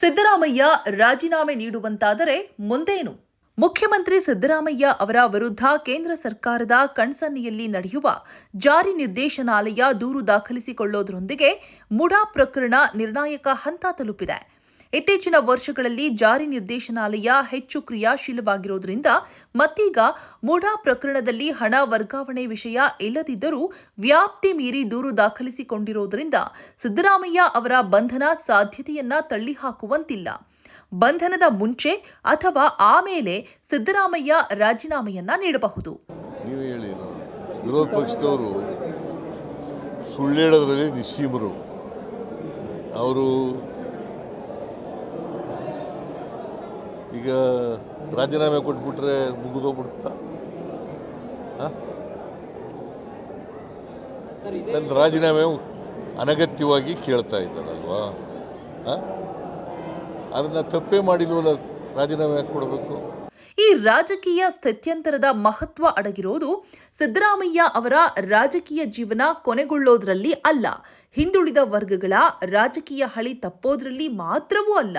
ಸಿದ್ದರಾಮಯ್ಯ ರಾಜೀನಾಮೆ ನೀಡುವಂತಾದರೆ ಮುಂದೇನು? ಮುಖ್ಯಮಂತ್ರಿ ಸಿದ್ದರಾಮಯ್ಯ ಅವರ ವಿರುದ್ಧ ಕೇಂದ್ರ ಸರ್ಕಾರದ ಕಣ್ಸನ್ನಿಯಲ್ಲಿ ನಡೆಯುವ ಜಾರಿ ನಿರ್ದೇಶನಾಲಯ ದೂರು ದಾಖಲಿಸಿಕೊಳ್ಳೋದರೊಂದಿಗೆ ಮುಡಾ ಪ್ರಕರಣ ನಿರ್ಣಾಯಕ ಹಂತ ತಲುಪಿದೆ. ಇತ್ತೀಚಿನ ವರ್ಷಗಳಲ್ಲಿ ಜಾರಿ ನಿರ್ದೇಶನಾಲಯ ಹೆಚ್ಚು ಕ್ರಿಯಾಶೀಲವಾಗಿರುವುದರಿಂದ ಮತ್ತೀಗ ಮುಡಾ ಪ್ರಕರಣದಲ್ಲಿ ಹಣ ವರ್ಗಾವಣೆ ವಿಷಯ ಇಲ್ಲದಿದ್ದರೂ ವ್ಯಾಪ್ತಿ ಮೀರಿ ದೂರು ದಾಖಲಿಸಿಕೊಂಡಿರುವುದರಿಂದ ಸಿದ್ದರಾಮಯ್ಯ ಅವರ ಬಂಧನ ಸಾಧ್ಯತೆಯನ್ನ ತಳ್ಳಿಹಾಕುವಂತಿಲ್ಲ. ಬಂಧನದ ಮುಂಚೆ ಅಥವಾ ಆಮೇಲೆ ಸಿದ್ದರಾಮಯ್ಯ ರಾಜೀನಾಮೆಯನ್ನ ನೀಡಬಹುದು. ನೀವು ಹೇಳಿ ವಿರೋಧ ಪಕ್ಷದವರು ಅವರು ಈಗ ರಾಜೀನಾಮೆ ಕೊಟ್ಬಿಟ್ರೆ ಮುಗಿದೋಗ್ಬಿಡುತ್ತ? ನನ್ನ ರಾಜೀನಾಮೆ ಅನಗತ್ಯವಾಗಿ ಕೇಳ್ತಾ ಇದ್ದಾರಲ್ವಾ ಹಾಂ? ಅದನ್ನು ತಪ್ಪೇ ಮಾಡಿಲ್ವಲ್ಲ ರಾಜೀನಾಮೆ ಕೊಡಬೇಕು? ಈ ರಾಜಕೀಯ ಸ್ಥಿತ್ಯಂತರದ ಮಹತ್ವ ಅಡಗಿರೋದು ಸಿದ್ದರಾಮಯ್ಯ ಅವರ ರಾಜಕೀಯ ಜೀವನ ಕೊನೆಗೊಳ್ಳೋದ್ರಲ್ಲಿ ಅಲ್ಲ. ಹಿಂದುಳಿದ ವರ್ಗಗಳ ರಾಜಕೀಯ ಹಳಿ ತಪ್ಪೋದ್ರಲ್ಲಿ ಮಾತ್ರವೂ ಅಲ್ಲ.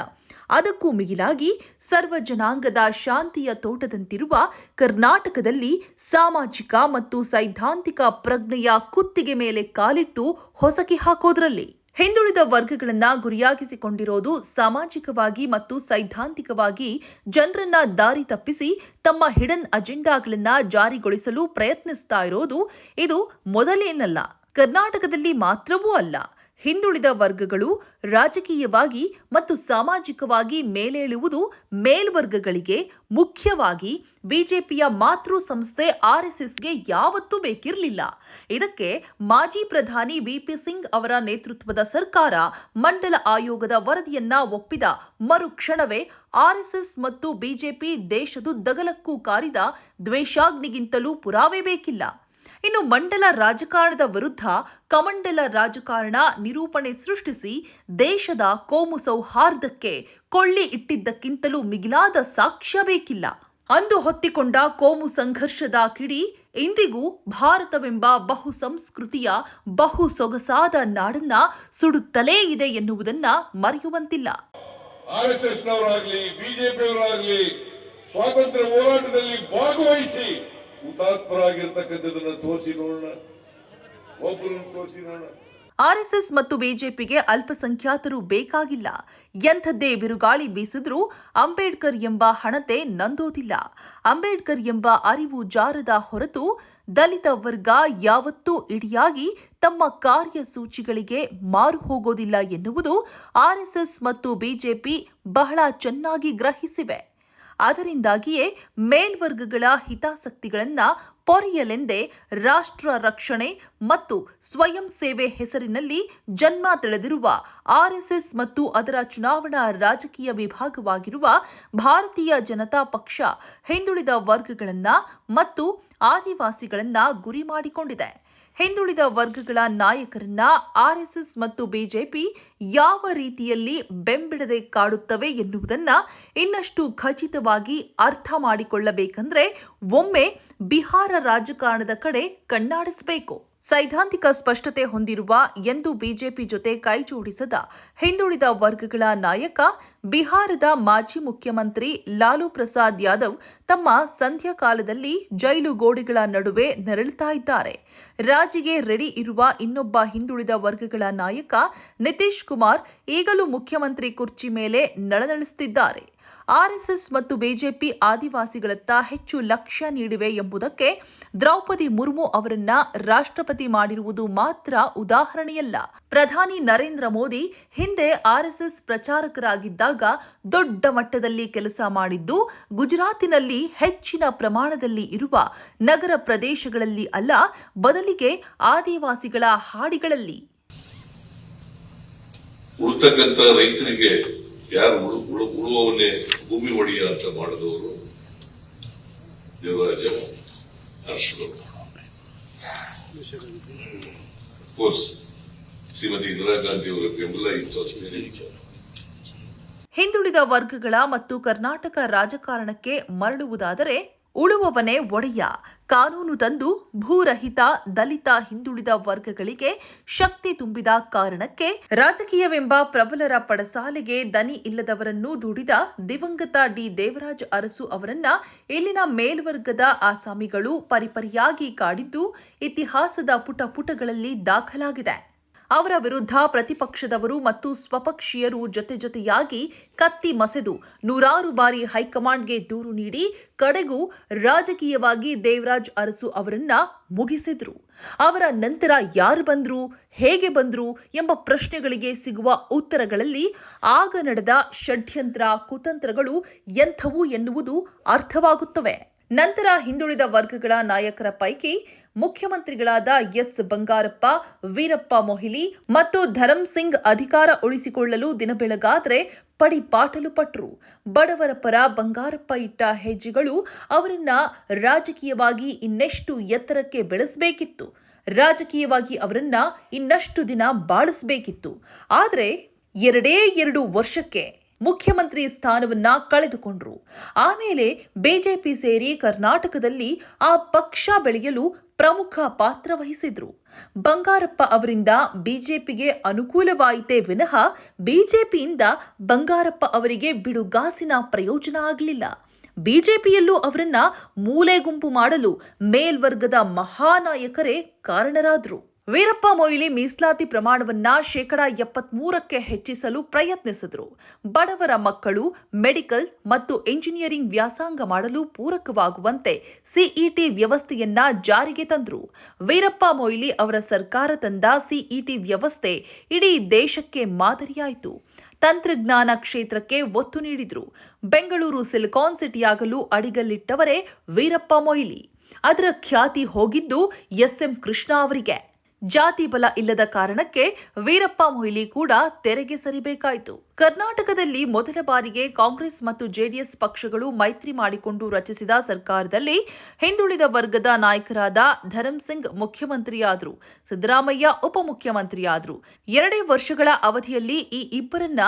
ಅದಕ್ಕೂ ಮಿಗಿಲಾಗಿ ಸರ್ವ ಜನಾಂಗದ ಶಾಂತಿಯ ತೋಟದಂತಿರುವ ಕರ್ನಾಟಕದಲ್ಲಿ ಸಾಮಾಜಿಕ ಮತ್ತು ಸೈದ್ಧಾಂತಿಕ ಪ್ರಜ್ಞೆಯ ಕುತ್ತಿಗೆ ಮೇಲೆ ಕಾಲಿಟ್ಟು ಹೊಸಕಿ ಹಾಕೋದ್ರಲ್ಲಿ. ಹಿಂದುಳಿದ ವರ್ಗಗಳನ್ನ ಗುರಿಯಾಗಿಸಿಕೊಂಡಿರೋದು ಸಾಮಾಜಿಕವಾಗಿ ಮತ್ತು ಸೈದ್ಧಾಂತಿಕವಾಗಿ ಜನರನ್ನ ದಾರಿ ತಪ್ಪಿಸಿ ತಮ್ಮ ಹಿಡನ್ ಅಜೆಂಡಾಗಳನ್ನ ಜಾರಿಗೊಳಿಸಲು ಪ್ರಯತ್ನಿಸ್ತಾ ಇರೋದು ಇದು ಮೊದಲೇನಲ್ಲ. ಕರ್ನಾಟಕದಲ್ಲಿ ಮಾತ್ರವೂ ಅಲ್ಲ. ಹಿಂದುಳಿದ ವರ್ಗಗಳು ರಾಜಕೀಯವಾಗಿ ಮತ್ತು ಸಾಮಾಜಿಕವಾಗಿ ಮೇಲೇಳುವುದು ಮೇಲ್ವರ್ಗಗಳಿಗೆ ಮುಖ್ಯವಾಗಿ ಬಿಜೆಪಿಯ ಮಾತೃ ಸಂಸ್ಥೆ ಆರ್ಎಸ್ಎಸ್ಗೆ ಯಾವತ್ತೂ ಬೇಕಿರಲಿಲ್ಲ. ಇದಕ್ಕೆ ಮಾಜಿ ಪ್ರಧಾನಿ ವಿಪಿ ಸಿಂಗ್ ಅವರ ನೇತೃತ್ವದ ಸರ್ಕಾರ ಮಂಡಲ ಆಯೋಗದ ವರದಿಯನ್ನ ಒಪ್ಪಿದ ಮರುಕ್ಷಣವೇ ಆರ್ಎಸ್ಎಸ್ ಮತ್ತು ಬಿಜೆಪಿ ದೇಶದುದ್ದಗಲಕ್ಕೂ ಕಾರಿದ ದ್ವೇಷಾಗ್ನಿಗಿಂತಲೂ ಪುರಾವೆ ಬೇಕಿಲ್ಲ. ಇನ್ನು ಮಂಡಲ ರಾಜಕಾರಣದ ವಿರುದ್ಧ ಕಮಂಡಲ ರಾಜಕಾರಣ ನಿರೂಪಣೆ ಸೃಷ್ಟಿಸಿ ದೇಶದ ಕೋಮು ಸೌಹಾರ್ದಕ್ಕೆ ಕೊಳ್ಳಿ ಇಟ್ಟಿದ್ದಕ್ಕಿಂತಲೂ ಮಿಗಿಲಾದ ಸಾಕ್ಷ್ಯ ಬೇಕಿಲ್ಲ. ಅಂದು ಹೊತ್ತಿಕೊಂಡ ಕೋಮು ಸಂಘರ್ಷದ ಕಿಡಿ ಇಂದಿಗೂ ಭಾರತವೆಂಬ ಬಹು ಸಂಸ್ಕೃತಿಯ ಬಹು ಸೊಗಸಾದ ನಾಡನ್ನ ಸುಡುತ್ತಲೇ ಇದೆ ಎನ್ನುವುದನ್ನ ಮರೆಯುವಂತಿಲ್ಲ. ಆರ್ಎಸ್ಎಸ್ನವರಾಗಲಿ ಬಿಜೆಪಿಯವರಾಗಲಿ ಸ್ವಾತಂತ್ರ್ಯ ಹೋರಾಟದಲ್ಲಿ ಭಾಗವಹಿಸಿ ಹುತಾತ್ಮರಾಗಿರ್ತಕ್ಕಂಥದನ್ನ ತೋರಿಸಿ ನೋಡೋಣ. ಒಬ್ಬರನ್ನು ತೋರಿಸಿ ನೋಡೋಣ. ಆರ್ಎಸ್ಎಸ್ ಮತ್ತು ಬಿಜೆಪಿಗೆ ಅಲ್ಪಸಂಖ್ಯಾತರು ಬೇಕಾಗಿಲ್ಲ. ಎಂಥದ್ದೇ ಬಿರುಗಾಳಿ ಬೀಸಿದ್ರೂ ಅಂಬೇಡ್ಕರ್ ಎಂಬ ಹಣತೆ ನಂದೋದಿಲ್ಲ. ಅಂಬೇಡ್ಕರ್ ಎಂಬ ಅರಿವು ಜಾರದ ಹೊರತು ದಲಿತ ವರ್ಗ ಯಾವತ್ತೂ ಇಡಿಯಾಗಿ ತಮ್ಮ ಕಾರ್ಯಸೂಚಿಗಳಿಗೆ ಮಾರು ಹೋಗೋದಿಲ್ಲ ಎನ್ನುವುದು ಆರ್ಎಸ್ಎಸ್ ಮತ್ತು ಬಿಜೆಪಿ ಬಹಳ ಚೆನ್ನಾಗಿ ಗ್ರಹಿಸಿವೆ. ಅದರಿಂದಾಗಿಯೇ ಮೇಲ್ವರ್ಗಗಳ ಹಿತಾಸಕ್ತಿಗಳನ್ನ ಪೊರೆಯಲೆಂದೇ ರಾಷ್ಟ್ರ ರಕ್ಷಣೆ ಮತ್ತು ಸ್ವಯಂ ಸೇವೆ ಹೆಸರಿನಲ್ಲಿ ಜನ್ಮ ತಳೆದಿರುವ ಆರ್ಎಸ್ಎಸ್ ಮತ್ತು ಅದರ ಚುನಾವಣಾ ರಾಜಕೀಯ ವಿಭಾಗವಾಗಿರುವ ಭಾರತೀಯ ಜನತಾ ಪಕ್ಷ ಹಿಂದುಳಿದ ವರ್ಗಗಳನ್ನ ಮತ್ತು ಆದಿವಾಸಿಗಳನ್ನ ಗುರಿ ಮಾಡಿಕೊಂಡಿದೆ. ಹಿಂದುಳಿದ ವರ್ಗಗಳ ನಾಯಕರನ್ನ ಆರ್ಎಸ್ಎಸ್ ಮತ್ತು ಬಿಜೆಪಿ ಯಾವ ರೀತಿಯಲ್ಲಿ ಬೆಂಬಿಡದೆ ಕಾಡುತ್ತವೆ ಎನ್ನುವುದನ್ನ ಇನ್ನಷ್ಟು ಖಚಿತವಾಗಿ ಅರ್ಥ ಮಾಡಿಕೊಳ್ಳಬೇಕಂದ್ರೆ ಒಮ್ಮೆ ಬಿಹಾರ ರಾಜಕಾರಣದ ಕಡೆ ಕಣ್ಣಾಡಿಸಬೇಕು. ಸೈದ್ಧಾಂತಿಕ ಸ್ಪಷ್ಟತೆ ಹೊಂದಿರುವ ಎಂದು ಬಿಜೆಪಿ ಜೊತೆ ಕೈಜೋಡಿಸದ ಹಿಂದುಳಿದ ವರ್ಗಗಳ ನಾಯಕ, ಬಿಹಾರದ ಮಾಜಿ ಮುಖ್ಯಮಂತ್ರಿ ಲಾಲು ಪ್ರಸಾದ್ ಯಾದವ್ ತಮ್ಮ ಸಂಧ್ಯಾಕಾಲದಲ್ಲಿ ಜೈಲು ಗೋಡೆಗಳ ನಡುವೆ ನೆರಳುತ್ತಾ ಇದ್ದಾರೆ. ರಾಜಿಗೆ ರೆಡಿ ಇರುವ ಇನ್ನೊಬ್ಬ ಹಿಂದುಳಿದ ವರ್ಗಗಳ ನಾಯಕ ನಿತೀಶ್ ಕುಮಾರ್ ಈಗಲೂ ಮುಖ್ಯಮಂತ್ರಿ ಕುರ್ಚಿ ಮೇಲೆ ನಳನಳಿಸುತ್ತಿದ್ದಾರೆ ಆರ್ಎಸ್ಎಸ್ ಮತ್ತು ಬಿಜೆಪಿ ಆದಿವಾಸಿಗಳತ್ತ ಹೆಚ್ಚು ಲಕ್ಷ್ಯ ನೀಡಿವೆ ಎಂಬುದಕ್ಕೆ ದ್ರೌಪದಿ ಮುರ್ಮು ಅವರನ್ನ ರಾಷ್ಟ್ರಪತಿ ಮಾಡಿರುವುದು ಮಾತ್ರ ಉದಾಹರಣೆಯಲ್ಲ. ಪ್ರಧಾನಿ ನರೇಂದ್ರ ಮೋದಿ ಹಿಂದೆ ಆರ್ಎಸ್ಎಸ್ ಪ್ರಚಾರಕರಾಗಿದ್ದಾಗ ದೊಡ್ಡ ಮಟ್ಟದಲ್ಲಿ ಕೆಲಸ ಮಾಡಿದ್ದು, ಗುಜರಾತಿನಲ್ಲಿ ಹೆಚ್ಚಿನ ಪ್ರಮಾಣದಲ್ಲಿ ಇರುವ ನಗರ ಪ್ರದೇಶಗಳಲ್ಲಿ ಅಲ್ಲ, ಬದಲಿಗೆ ಆದಿವಾಸಿಗಳ ಹಾಡಿಗಳಲ್ಲಿ. ರೈತರಿಗೆ ಯಾರು ಉಳು- ಉಳು- ಉಳುವವನ್ನೇ ಭೂಮಿ ಒಡೆಯ ಅಂತ ಮಾಡಿದವರು ದೇವರಾಜ ಕೋರ್ಸ್ ಶ್ರೀಮತಿ ಇಂದಿರಾ ಗಾಂಧಿ ಅವರ ಬೆಂಬಲ ಇತ್ತು ಅಷ್ಟೇ ವಿಚಾರ. ಹಿಂದುಳಿದ ವರ್ಗಗಳ ಮತ್ತು ಕರ್ನಾಟಕ ರಾಜಕಾರಣಕ್ಕೆ ಮರಳುವುದಾದರೆ ಉಳುವವನೇ ಒಡೆಯ. ಕಾನೂನು ತಂದು ಭೂರಹಿತ ದಲಿತ ಹಿಂದುಳಿದ ವರ್ಗಗಳಿಗೆ ಶಕ್ತಿ ತುಂಬಿದ ಕಾರಣಕ್ಕೆ ರಾಜಕೀಯವೆಂಬ ಪ್ರಬಲರ ಪಡಸಾಲೆಗೆ ದನಿ ಇಲ್ಲದವರನ್ನು ದುಡಿದ ದಿವಂಗತ ಡಿ ದೇವರಾಜ್ ಅರಸು ಅವರನ್ನ ಇಲ್ಲಿನ ಮೇಲ್ವರ್ಗದ ಆಸಾಮಿಗಳು ಪರಿಪರಿಯಾಗಿ ಕಾಡಿದ್ದು ಇತಿಹಾಸದ ಪುಟ ಪುಟಗಳಲ್ಲಿ ದಾಖಲಾಗಿದೆ. ಅವರ ವಿರುದ್ಧ ಪ್ರತಿಪಕ್ಷದವರು ಮತ್ತು ಸ್ವಪಕ್ಷೀಯರು ಜೊತೆ ಜೊತೆಯಾಗಿ ಕತ್ತಿ ಮಸೆದು ನೂರಾರು ಬಾರಿ ಹೈಕಮಾಂಡ್ಗೆ ದೂರು ನೀಡಿ ಕಡೆಗೂ ರಾಜಕೀಯವಾಗಿ ದೇವರಾಜ್ ಅರಸು ಅವರನ್ನ ಮುಗಿಸಿದ್ರು. ಅವರ ನಂತರ ಯಾರು ಬಂದ್ರು, ಹೇಗೆ ಬಂದ್ರು ಎಂಬ ಪ್ರಶ್ನೆಗಳಿಗೆ ಸಿಗುವ ಉತ್ತರಗಳಲ್ಲಿ ಆಗ ನಡೆದ ಷಡ್ಯಂತ್ರ ಕುತಂತ್ರಗಳು ಎಂಥವು ಎನ್ನುವುದು ಅರ್ಥವಾಗುತ್ತವೆ. ನಂತರ ಹಿಂದುಳಿದ ವರ್ಗಗಳ ನಾಯಕರ ಪೈಕಿ ಮುಖ್ಯಮಂತ್ರಿಗಳಾದ ಎಸ್. ಬಂಗಾರಪ್ಪ, ವೀರಪ್ಪ ಮೊಹಿಲಿ ಮತ್ತು ಧರಂ ಸಿಂಗ್ ಅಧಿಕಾರ ಉಳಿಸಿಕೊಳ್ಳಲು ದಿನಬೆಳಗಾದ್ರೆ ಪಡಿಪಾಟಲು ಪಟ್ರು. ಬಡವರ ಪರ ಬಂಗಾರಪ್ಪ ಇಟ್ಟ ಹೆಜ್ಜೆಗಳು ಅವರನ್ನ ರಾಜಕೀಯವಾಗಿ ಇನ್ನೆಷ್ಟು ಎತ್ತರಕ್ಕೆ ಬೆಳೆಸಬೇಕಿತ್ತು. ರಾಜಕೀಯವಾಗಿ ಅವರನ್ನ ಇನ್ನಷ್ಟು ದಿನ ಬಾಳಿಸಬೇಕಿತ್ತು. ಆದರೆ ಎರಡೇ ಎರಡು ವರ್ಷಕ್ಕೆ ಮುಖ್ಯಮಂತ್ರಿ ಸ್ಥಾನವನ್ನ ಕಳೆದುಕೊಂಡ್ರು. ಆಮೇಲೆ ಬಿಜೆಪಿ ಸೇರಿ ಕರ್ನಾಟಕದಲ್ಲಿ ಆ ಪಕ್ಷ ಬೆಳೆಯಲು ಪ್ರಮುಖ ಪಾತ್ರ ವಹಿಸಿದ್ರು. ಬಂಗಾರಪ್ಪ ಅವರಿಂದ ಬಿಜೆಪಿಗೆ ಅನುಕೂಲವಾಯಿತೇ ವಿನಃ ಬಿಜೆಪಿಯಿಂದ ಬಂಗಾರಪ್ಪ ಅವರಿಗೆ ಬಿಡುಗಾಸಿನ ಪ್ರಯೋಜನ ಆಗಲಿಲ್ಲ. ಬಿಜೆಪಿಯಲ್ಲೂ ಅವರನ್ನ ಮೂಲೆ ಗುಂಪು ಮಾಡಲು ಮೇಲ್ವರ್ಗದ ಮಹಾನಾಯಕರೇ ಕಾರಣರಾದ್ರು. ವೀರಪ್ಪ ಮೊಯ್ಲಿ ಮೀಸಲಾತಿ ಪ್ರಮಾಣವನ್ನ ಶೇಕಡಾ ಎಪ್ಪತ್ಮೂರಕ್ಕೆ ಹೆಚ್ಚಿಸಲು ಪ್ರಯತ್ನಿಸಿದ್ರು. ಬಡವರ ಮಕ್ಕಳು, ಮೆಡಿಕಲ್ ಮತ್ತು ಎಂಜಿನಿಯರಿಂಗ್ ವ್ಯಾಸಂಗ ಮಾಡಲು ಪೂರಕವಾಗುವಂತೆ ಸಿಇಟಿ ವ್ಯವಸ್ಥೆಯನ್ನ ಜಾರಿಗೆ ತಂದ್ರು. ವೀರಪ್ಪ ಮೊಯ್ಲಿ ಅವರ ಸರ್ಕಾರ ತಂದ ಸಿಇಟಿ ವ್ಯವಸ್ಥೆ ಇಡೀ ದೇಶಕ್ಕೆ ಮಾದರಿಯಾಯಿತು. ತಂತ್ರಜ್ಞಾನ ಕ್ಷೇತ್ರಕ್ಕೆ ಒತ್ತು ನೀಡಿದ್ರು. ಬೆಂಗಳೂರು ಸಿಲಿಕಾನ್ ಸಿಟಿಯಾಗಲು ಅಡಿಗಲ್ಲಿಟ್ಟವರೇ ವೀರಪ್ಪ ಮೊಯ್ಲಿ. ಅದರ ಖ್ಯಾತಿ ಹೋಗಿದ್ದು ಎಸ್ಎಂ ಕೃಷ್ಣ ಅವರಿಗೆ. ಜಾತಿ ಬಲ ಇಲ್ಲದ ಕಾರಣಕ್ಕೆ ವೀರಪ್ಪ ಮೊಯ್ಲಿ ಕೂಡ ತೆರೆಗೆ ಸರಿಬೇಕಾಯಿತು. ಕರ್ನಾಟಕದಲ್ಲಿ ಮೊದಲ ಬಾರಿಗೆ ಕಾಂಗ್ರೆಸ್ ಮತ್ತು ಜೆಡಿಎಸ್ ಪಕ್ಷಗಳು ಮೈತ್ರಿ ಮಾಡಿಕೊಂಡು ರಚಿಸಿದ ಸರ್ಕಾರದಲ್ಲಿ ಹಿಂದುಳಿದ ವರ್ಗದ ನಾಯಕರಾದ ಧರಂ ಸಿಂಗ್ ಮುಖ್ಯಮಂತ್ರಿಯಾದರು, ಸಿದ್ದರಾಮಯ್ಯ ಉಪಮುಖ್ಯಮಂತ್ರಿಯಾದರು. ಎರಡೇ ವರ್ಷಗಳ ಅವಧಿಯಲ್ಲಿ ಈ ಇಬ್ಬರನ್ನ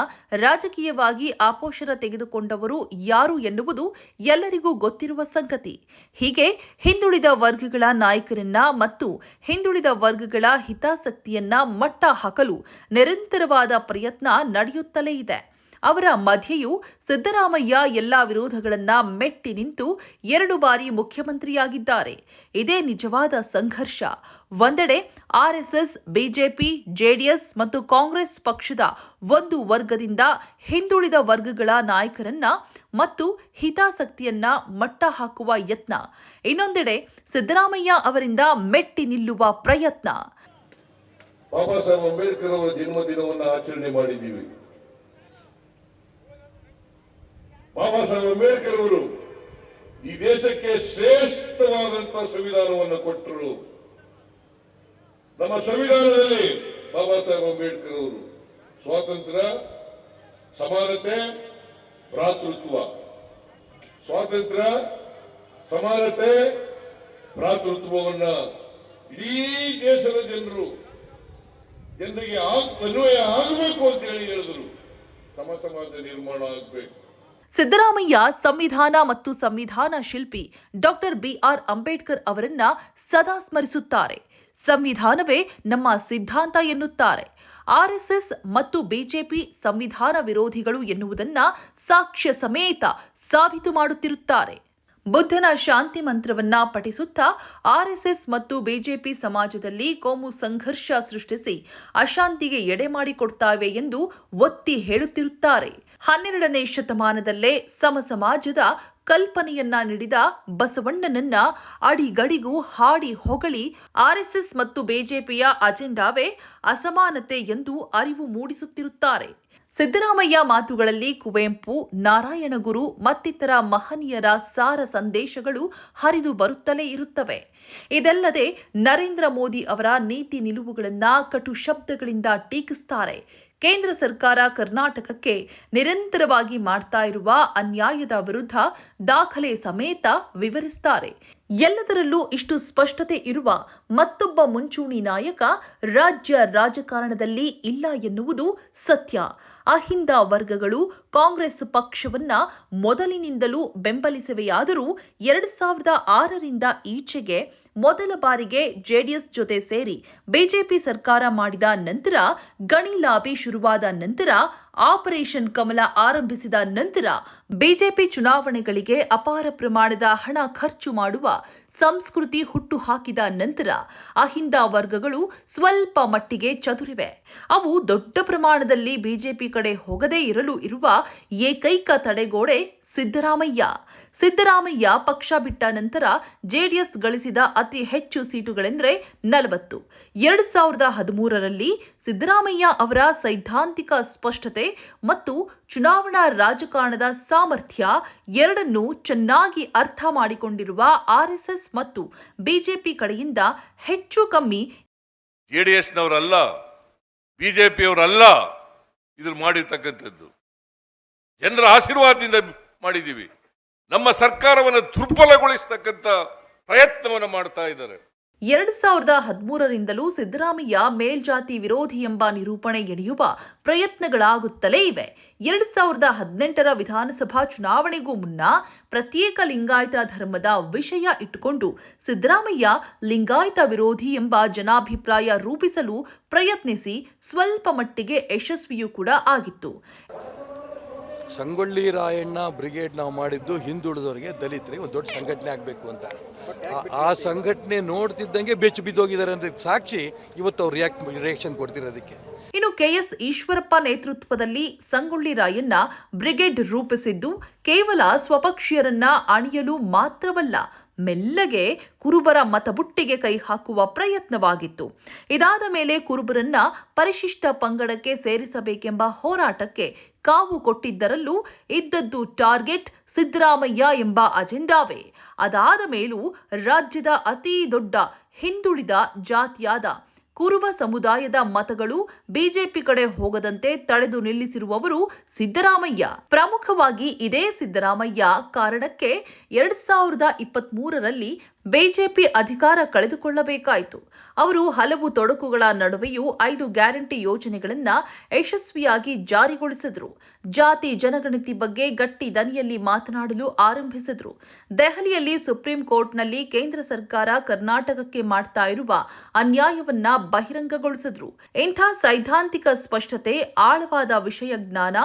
ರಾಜಕೀಯವಾಗಿ ಆಪೋಷಣ ತೆಗೆದುಕೊಂಡವರು ಯಾರು ಎನ್ನುವುದು ಎಲ್ಲರಿಗೂ ಗೊತ್ತಿರುವ ಸಂಗತಿ. ಹೀಗೆ ಹಿಂದುಳಿದ ವರ್ಗಗಳ ನಾಯಕರನ್ನ ಮತ್ತು ಹಿಂದುಳಿದ ವರ್ಗಗಳ ಹಿತಾಸಕ್ತಿಯನ್ನ ಮಟ್ಟ ಹಾಕಲು ನಿರಂತರವಾದ ಪ್ರಯತ್ನ ನಡೆಯುತ್ತಲೇ ಇದೆ. ಅವರ ಮಧ್ಯೆಯೂ ಸಿದ್ದರಾಮಯ್ಯ ಎಲ್ಲಾ ವಿರೋಧಗಳನ್ನ ಮೆಟ್ಟಿ ನಿಂತು ಎರಡು ಬಾರಿ ಮುಖ್ಯಮಂತ್ರಿಯಾಗಿದ್ದಾರೆ. ಇದೇ ನಿಜವಾದ ಸಂಘರ್ಷ. ಒಂದೆಡೆ ಆರ್ಎಸ್ಎಸ್ ಬಿಜೆಪಿ ಜೆಡಿಎಸ್ ಮತ್ತು ಕಾಂಗ್ರೆಸ್ ಪಕ್ಷದ ಒಂದು ವರ್ಗದಿಂದ ಹಿಂದುಳಿದ ವರ್ಗಗಳ ನಾಯಕರನ್ನ ಮತ್ತು ಹಿತಾಸಕ್ತಿಯನ್ನ ಮಟ್ಟ ಹಾಕುವ ಯತ್ನ. ಇನ್ನೊಂದೆಡೆ ಸಿದ್ದರಾಮಯ್ಯ ಅವರಿಂದ ಮೆಟ್ಟಿ ನಿಲ್ಲುವ ಪ್ರಯತ್ನ. ಬಾಬಾ ಸಾಹೇಬ್ ಅಂಬೇಡ್ಕರ್ ಅವರ ಜನ್ಮದಿನವನ್ನು ಆಚರಣೆ ಮಾಡಿದ್ದೀವಿ. ಬಾಬಾ ಸಾಹೇಬ್ ಅಂಬೇಡ್ಕರ್ ಅವರು ಈ ದೇಶಕ್ಕೆ ಶ್ರೇಷ್ಠವಾದಂತಹ ಸಂವಿಧಾನವನ್ನು ಕೊಟ್ಟರು. ನಮ್ಮ ಸಂವಿಧಾನದಲ್ಲಿ ಬಾಬಾ ಸಾಹೇಬ್ ಅಂಬೇಡ್ಕರ್ ಅವರು ಸ್ವಾತಂತ್ರ್ಯ, ಸಮಾನತೆ, ಭ್ರಾತೃತ್ವ. ಸ್ವಾತಂತ್ರ್ಯ, ಸಮಾನತೆ, ಭ್ರಾತೃತ್ವವನ್ನ ಇಡೀ ದೇಶದ ಜನರು ಜನರಿಗೆ ಅನ್ವಯ ಆಗಬೇಕು ಅಂತ ಹೇಳಿ ಹೇಳಿದ್ರು. ಸಮ ಸಮಾಜ ನಿರ್ಮಾಣ ಆಗಬೇಕು. ಸಿದ್ದರಾಮಯ್ಯ ಸಂವಿಧಾನ ಮತ್ತು ಸಂವಿಧಾನ ಶಿಲ್ಪಿ ಡಾಕ್ಟರ್ ಬಿಆರ್ ಅಂಬೇಡ್ಕರ್ ಅವರನ್ನ ಸದಾ ಸ್ಮರಿಸುತ್ತಾರೆ. ಸಂವಿಧಾನವೇ ನಮ್ಮ ಸಿದ್ಧಾಂತ ಎನ್ನುತ್ತಾರೆ. ಆರ್ಎಸ್ಎಸ್ ಮತ್ತು ಬಿಜೆಪಿ ಸಂವಿಧಾನ ವಿರೋಧಿಗಳು ಎನ್ನುವುದನ್ನ ಸಾಕ್ಷ್ಯ ಸಮೇತ ಸಾಬೀತು ಮಾಡುತ್ತಿರುತ್ತಾರೆ. ಬುದ್ಧನ ಶಾಂತಿ ಮಂತ್ರವನ್ನ ಪಠಿಸುತ್ತಾ ಆರ್ಎಸ್ಎಸ್ ಮತ್ತು ಬಿಜೆಪಿ ಸಮಾಜದಲ್ಲಿ ಕೋಮು ಸಂಘರ್ಷ ಸೃಷ್ಟಿಸಿ ಅಶಾಂತಿಗೆ ಎಡೆ ಮಾಡಿಕೊಡ್ತಾವೆ ಎಂದು ಒತ್ತಿ ಹೇಳುತ್ತಿರುತ್ತಾರೆ. ಹನ್ನೆರಡನೇ ಶತಮಾನದಲ್ಲೇ ಸಮ ಸಮಾಜದ ಕಲ್ಪನೆಯನ್ನ ನೀಡಿದ ಬಸವಣ್ಣನನ್ನ ಅಡಿಗಡಿಗೂ ಹಾಡಿ ಹೊಗಳಿ ಆರ್ಎಸ್ಎಸ್ ಮತ್ತು ಬಿಜೆಪಿಯ ಅಜೆಂಡಾವೇ ಅಸಮಾನತೆ ಎಂದು ಅರಿವು ಮೂಡಿಸುತ್ತಿರುತ್ತಾರೆ. ಸಿದ್ದರಾಮಯ್ಯ ಮಾತುಗಳಲ್ಲಿ ಕುವೆಂಪು, ನಾರಾಯಣಗುರು, ಮತ್ತಿತರ ಮಹನೀಯರ ಸಾರ ಸಂದೇಶಗಳು ಹರಿದು ಬರುತ್ತಲೇ ಇರುತ್ತವೆ. ಇದಲ್ಲದೆ ನರೇಂದ್ರ ಮೋದಿ ಅವರ ನೀತಿ ನಿಲುವುಗಳನ್ನ ಕಟು ಶಬ್ದಗಳಿಂದ ಟೀಕಿಸ್ತಾರೆ. ಕೇಂದ್ರ ಸರ್ಕಾರ ಕರ್ನಾಟಕಕ್ಕೆ ನಿರಂತರವಾಗಿ ಮಾಡ್ತಾ ಇರುವ ಅನ್ಯಾಯದ ವಿರುದ್ಧ ದಾಖಲೆ ಸಮೇತ ವಿವರಿಸ್ತಾರೆ. ಎಲ್ಲದರಲ್ಲೂ ಇಷ್ಟು ಸ್ಪಷ್ಟತೆ ಇರುವ ಮತ್ತೊಬ್ಬ ಮುಂಚೂಣಿ ನಾಯಕ ರಾಜ್ಯ ರಾಜಕಾರಣದಲ್ಲಿ ಇಲ್ಲ ಎನ್ನುವುದು ಸತ್ಯ. ಅಹಿಂದ ವರ್ಗಗಳು ಕಾಂಗ್ರೆಸ್ ಪಕ್ಷವನ್ನ ಮೊದಲಿನಿಂದಲೂ ಬೆಂಬಲಿಸಿವೆಯಾದರೂ ಎರಡ್ ಸಾವಿರದ ಆರರಿಂದ ಈಚೆಗೆ ಮೊದಲ ಬಾರಿಗೆ ಜೆಡಿಎಸ್ ಜೊತೆ ಸೇರಿ ಬಿಜೆಪಿ ಸರ್ಕಾರ ಮಾಡಿದ ನಂತರ ಗಣಿ ಲಾಬಿ ಶುರುವಾದ ನಂತರ ಆಪರೇಷನ್ ಕಮಲ ಆರಂಭಿಸಿದ ನಂತರ ಬಿಜೆಪಿ ಚುನಾವಣೆಗಳಿಗೆ ಅಪಾರ ಪ್ರಮಾಣದ ಹಣ ಖರ್ಚು ಮಾಡುವ ಸಂಸ್ಕೃತಿ ಹುಟ್ಟು ಹಾಕಿದ ನಂತರ ಅಹಿಂದ ವರ್ಗಗಳು ಸ್ವಲ್ಪ ಮಟ್ಟಿಗೆ ಚದುರಿವೆ. ಅವು ದೊಡ್ಡ ಪ್ರಮಾಣದಲ್ಲಿ ಬಿಜೆಪಿ ಕಡೆ ಹೋಗದೇ ಇರಲು ಇರುವ ಏಕೈಕ ತಡೆಗೋಡೆ ಸಿದ್ದರಾಮಯ್ಯ. ಸಿದ್ದರಾಮಯ್ಯ ಪಕ್ಷ ಬಿಟ್ಟ ನಂತರ ಜೆಡಿಎಸ್ ಗಳಿಸಿದ ಅತಿ ಹೆಚ್ಚು ಸೀಟುಗಳೆಂದರೆ ನಲವತ್ತು. ಎರಡ್ ಸಾವಿರದ ಹದಿಮೂರರಲ್ಲಿ ಸಿದ್ದರಾಮಯ್ಯ ಅವರ ಸೈದ್ಧಾಂತಿಕ ಸ್ಪಷ್ಟತೆ ಮತ್ತು ಚುನಾವಣಾ ರಾಜಕಾರಣದ ಸಾಮರ್ಥ್ಯ ಎರಡನ್ನೂ ಚೆನ್ನಾಗಿ ಅರ್ಥ ಮಾಡಿಕೊಂಡಿರುವ ಆರ್ಎಸ್ಎಸ್ ಮತ್ತು ಬಿಜೆಪಿ ಕಡೆಯಿಂದ ಹೆಚ್ಚು ಕಮ್ಮಿ ಜೆಡಿಎಸ್ನವರಲ್ಲ, ಬಿಜೆಪಿಯವರಲ್ಲ ಇದ್ರ ಮಾಡಿರ್ತಕ್ಕಂಥದ್ದು. ಜನರ ಆಶೀರ್ವಾದದಿಂದ ಮಾಡಿದ್ದೀವಿ. ನಮ್ಮ ಸರ್ಕಾರವನ್ನು ದುರ್ಬಲಗೊಳಿಸ್ತಕ್ಕಂಥ ಪ್ರಯತ್ನವನ್ನು ಮಾಡ್ತಾ ಇದ್ದಾರೆ. ಎರಡ್ ಸಾವಿರದ ಹದಿಮೂರರಿಂದಲೂ ಸಿದ್ದರಾಮಯ್ಯ ಮೇಲ್ಜಾತಿ ವಿರೋಧಿ ಎಂಬ ನಿರೂಪಣೆ ಎಡೆಯುವ ಪ್ರಯತ್ನಗಳಾಗುತ್ತಲೇ ಇವೆ. ಎರಡ್ ಸಾವಿರದ ಹದಿನೆಂಟರ ವಿಧಾನಸಭಾ ಚುನಾವಣೆಗೂ ಮುನ್ನ ಪ್ರತ್ಯೇಕ ಲಿಂಗಾಯತ ಧರ್ಮದ ವಿಷಯ ಇಟ್ಟುಕೊಂಡು ಸಿದ್ದರಾಮಯ್ಯ ಲಿಂಗಾಯತ ವಿರೋಧಿ ಎಂಬ ಜನಾಭಿಪ್ರಾಯ ರೂಪಿಸಲು ಪ್ರಯತ್ನಿಸಿ ಸ್ವಲ್ಪ ಮಟ್ಟಿಗೆ ಯಶಸ್ವಿಯೂ ಕೂಡ ಆಗಿತ್ತು. ಸಂಗೊಳ್ಳಿ ರಾಯಣ್ಣ ಬ್ರಿಗೇಡ್ ನಾವು ಮಾಡಿದ್ದು ಹಿಂದುಳಿದವರಿಗೆ ದಲಿತರಿಗೆ ಒಂದು ದೊಡ್ಡ ಸಂಘಟನೆ ಆಗಬೇಕು ಅಂತ. ಆ- ಸಂಘಟನೆ ನೋಡ್ತಿದ್ದಂಗೆ ಬೆಚ್ಚು ಬಿದ್ದೋಗಿದ್ದಾರೆ ಅಂದ್ರೆ ಸಾಕ್ಷಿ ಇವತ್ತು ಅವ್ರು ರಿಯಾಕ್ಟ್ ರಿಯಾಕ್ಷನ್ ಕೊಡ್ತಿರೋದಕ್ಕೆ. ಇನ್ನು ಕೆಎಸ್ ಈಶ್ವರಪ್ಪ ನೇತೃತ್ವದಲ್ಲಿ ಸಂಗೊಳ್ಳಿ ರಾಯಣ್ಣ ಬ್ರಿಗೇಡ್ ರೂಪಿಸಿದ್ದು, ಕೇವಲ ಸ್ವಪಕ್ಷೀಯರನ್ನ ಅಣಿಯಲು ಮಾತ್ರವಲ್ಲ ಮೆಲ್ಲಗೆ ಕುರುಬರ ಮತಬುಟ್ಟಿಗೆ ಕೈ ಹಾಕುವ ಪ್ರಯತ್ನವಾಗಿತ್ತು. ಇದಾದ ಮೇಲೆ ಕುರುಬರನ್ನ ಪರಿಶಿಷ್ಟ ಪಂಗಡಕ್ಕೆ ಸೇರಿಸಬೇಕೆಂಬ ಹೋರಾಟಕ್ಕೆ ಕಾವು ಕೊಟ್ಟಿದ್ದರಲ್ಲೂ ಇದ್ದದ್ದು ಟಾರ್ಗೆಟ್ ಸಿದ್ದರಾಮಯ್ಯ ಎಂಬ ಅಜೆಂಡಾವೇ. ಅದಾದ ಮೇಲೂ ರಾಜ್ಯದ ಅತೀ ದೊಡ್ಡ ಹಿಂದುಳಿದ ಜಾತಿಯಾದ ಕುರುಬ ಸಮುದಾಯದ ಮತಗಳು ಬಿಜೆಪಿ ಕಡೆ ಹೋಗದಂತೆ ತಡೆದು ನಿಲ್ಲಿಸಿರುವವರು ಸಿದ್ದರಾಮಯ್ಯ. ಪ್ರಮುಖವಾಗಿ ಇದೇ ಸಿದ್ದರಾಮಯ್ಯ ಕಾರಣಕ್ಕೆ ಎರಡ್ ಸಾವಿರದ ಇಪ್ಪತ್ತ್ ಮೂರರಲ್ಲಿ ಬಿಜೆಪಿ ಅಧಿಕಾರ ಕಳೆದುಕೊಳ್ಳಬೇಕಾಯಿತು. ಅವರು ಹಲವು ತೊಡಕುಗಳ ನಡುವೆಯೂ ಐದು ಗ್ಯಾರಂಟಿ ಯೋಜನೆಗಳನ್ನ ಯಶಸ್ವಿಯಾಗಿ ಜಾರಿಗೊಳಿಸಿದ್ರು. ಜಾತಿ ಜನಗಣತಿ ಬಗ್ಗೆ ಗಟ್ಟಿ ದನಿಯಲ್ಲಿ ಮಾತನಾಡಲು ಆರಂಭಿಸಿದ್ರು. ದೆಹಲಿಯಲ್ಲಿ ಸುಪ್ರೀಂ ಕೋರ್ಟ್ನಲ್ಲಿ ಕೇಂದ್ರ ಸರ್ಕಾರ ಕರ್ನಾಟಕಕ್ಕೆ ಮಾಡ್ತಾ ಇರುವ ಅನ್ಯಾಯವನ್ನ ಬಹಿರಂಗಗೊಳಿಸಿದ್ರು. ಇಂಥ ಸೈದ್ಧಾಂತಿಕ ಸ್ಪಷ್ಟತೆ, ಆಳವಾದ ವಿಷಯ ಜ್ಞಾನ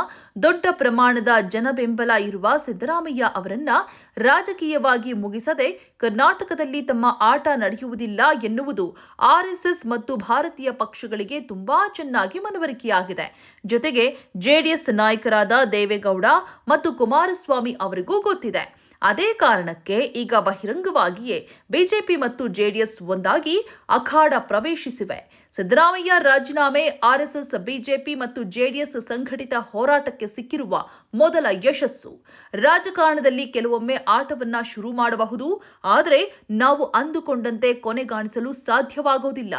ದೊಡ್ಡ ಪ್ರಮಾಣದ ಜನಬೆಂಬಲ ಇರುವ ಸಿದ್ದರಾಮಯ್ಯ ಅವರನ್ನ ರಾಜಕೀಯವಾಗಿ ಮುಗಿಸದೆ ಕರ್ನಾಟಕದಲ್ಲಿ ತಮ್ಮ ಆಟ ನಡೆಯುವುದಿಲ್ಲ ಎನ್ನುವುದು ಆರ್ಎಸ್ಎಸ್ ಮತ್ತು ಭಾರತೀಯ ಪಕ್ಷಗಳಿಗೆ ತುಂಬಾ ಚೆನ್ನಾಗಿ ಮನವರಿಕೆಯಾಗಿದೆ. ಜೊತೆಗೆ ಜೆಡಿಎಸ್ ನಾಯಕರಾದ ದೇವೇಗೌಡ ಮತ್ತು ಕುಮಾರಸ್ವಾಮಿ ಅವರಿಗೂ ಗೊತ್ತಿದೆ. ಅದೇ ಕಾರಣಕ್ಕೆ ಈಗ ಬಹಿರಂಗವಾಗಿಯೇ ಬಿಜೆಪಿ ಮತ್ತು ಜೆಡಿಎಸ್ ಒಂದಾಗಿ ಅಖಾಡ ಪ್ರವೇಶಿಸಿವೆ. ಸಿದ್ದರಾಮಯ್ಯ ರಾಜೀನಾಮೆ ಆರ್ಎಸ್ಎಸ್ ಬಿಜೆಪಿ ಮತ್ತು ಜೆಡಿಎಸ್ ಸಂಘಟಿತ ಹೋರಾಟಕ್ಕೆ ಸಿಕ್ಕಿರುವ ಮೊದಲ ಯಶಸ್ಸು. ರಾಜಕಾರಣದಲ್ಲಿ ಕೆಲವೊಮ್ಮೆ ಆಟವನ್ನ ಶುರು ಮಾಡಬಹುದು, ಆದರೆ ನಾವು ಅಂದುಕೊಂಡಂತೆ ಕೊನೆಗಾಣಿಸಲು ಸಾಧ್ಯವಾಗುವುದಿಲ್ಲ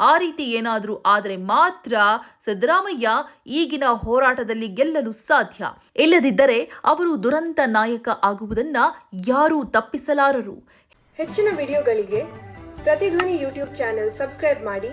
ಆ ರೀತಿ ಏನಾದರೂ ಆದರೆ ಮಾತ್ರ ಸಿದ್ದರಾಮಯ್ಯ ಈಗಿನ ಹೋರಾಟದಲ್ಲಿ ಗೆಲ್ಲಲು ಸಾಧ್ಯ. ಇಲ್ಲದಿದ್ದರೆ ಅವರು ದುರಂತ ನಾಯಕ ಆಗುವುದನ್ನ ಯಾರೂ ತಪ್ಪಿಸಲಾರರು. ಹೆಚ್ಚಿನ ವಿಡಿಯೋಗಳಿಗೆ ಪ್ರತಿಧ್ವನಿ ಯೂಟ್ಯೂಬ್ ಚಾನೆಲ್ ಸಬ್ಸ್ಕ್ರೈಬ್ ಮಾಡಿ.